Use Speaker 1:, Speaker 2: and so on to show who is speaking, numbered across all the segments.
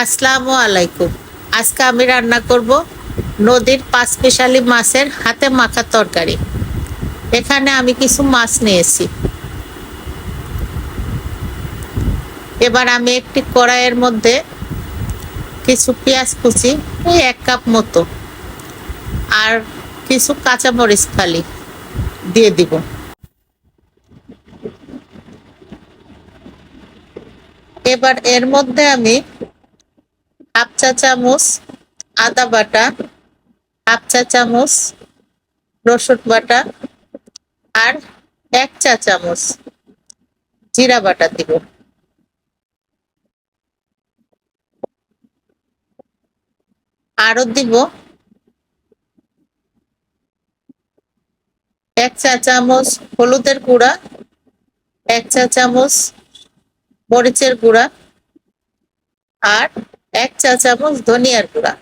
Speaker 1: আসসালামু আলাইকুম। আজকে আমি রান্না করব নদীর পাঁচ স্পেশালি মাছের হাতে মাখা তরকারি। এখানে আমি কিছু মাছ নিয়েছি। এবার আমি একটি কড়াইয়ের মধ্যে কিছু পেঁয়াজ কুচি ওই এক কাপ মতো, আর কিছু কাঁচামরিচ ফালি দিয়ে দিব। এবার এর মধ্যে আমি হাফ চা চামচ আদা বাটা হাফ চা চামচ রসুন বাটা আর এক চা চামচ জিরা বাটা দিব। আরও দিব এক চা চামচ হলুদের গুঁড়া, এক চা চামচ মরিচের গুঁড়া আর এক চা চামচ ধনিয়ার গুঁড়া।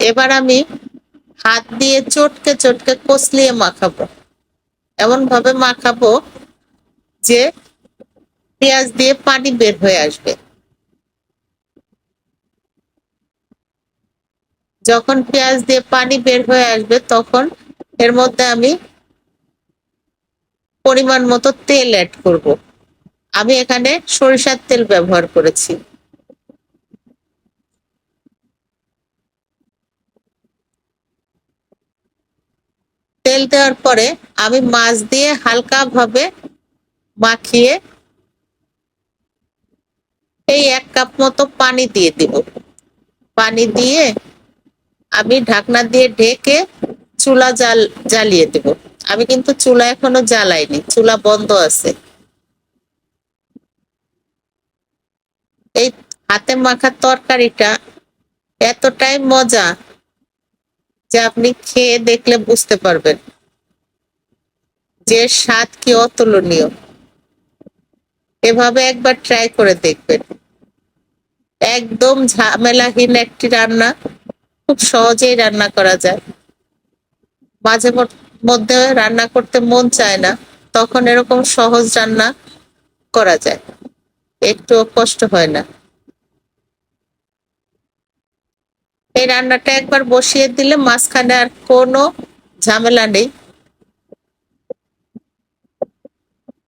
Speaker 1: এবার আমি হাত দিয়ে চটকে চটকে কষলিয়ে মাখাবো। এমন ভাবে মাখাবো যে পেঁয়াজ দিয়ে পানি বের হয়ে আসবে। যখন পেঁয়াজ দিয়ে পানি বের হয়ে আসবে তখন এর মধ্যে আমি পরিমাণ মতো তেল অ্যাড করব। আমি এখানে সরিষার তেল ব্যবহার করেছি। তেল দেওয়ার পরে আমি মাছ দিয়ে হালকা ভাবে মাখিয়ে এই এক কাপ মতো পানি দিয়ে দিব। পানি দিয়ে আমি ঢাকনা দিয়ে ঢেকে চুলা জাল জ্বালিয়ে দেব। আমি কিন্তু চুলা এখনও জ্বালাইনি, চুলা বন্ধ আছে। এই হাতে মাখা তরকারিটা এতটাই মজা যে আপনি খেয়ে দেখলে বুঝতে পারবেন যে স্বাদ কি অতুলনীয়। এভাবে একবার ট্রাই করে দেখবেন। একদম ঝামেলাহীন একটি রান্না, খুব সহজেই রান্না করা যায়। মাঝে মধ্যে রান্না করতে মন চায় না, তখন এরকম সহজ রান্না করা যায়। একটু কষ্ট হয় না। এই রান্নাটা একবার বসিয়ে দিলে মাঝখানে আর কোনো ঝামেলা নেই।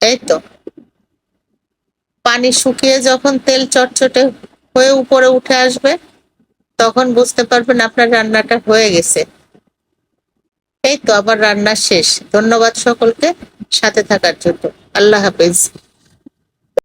Speaker 1: এই তো। পানি শুকিয়ে যখন তেল চটচটে হয়ে উপরে উঠে আসবে, তখন বুঝতে পারবেন আপনার রান্নাটা হয়ে গেছে। এই তো, আবার রান্না শেষ। ধন্যবাদ সকলকে সাথে থাকার জন্য। আল্লাহ হাফেজ।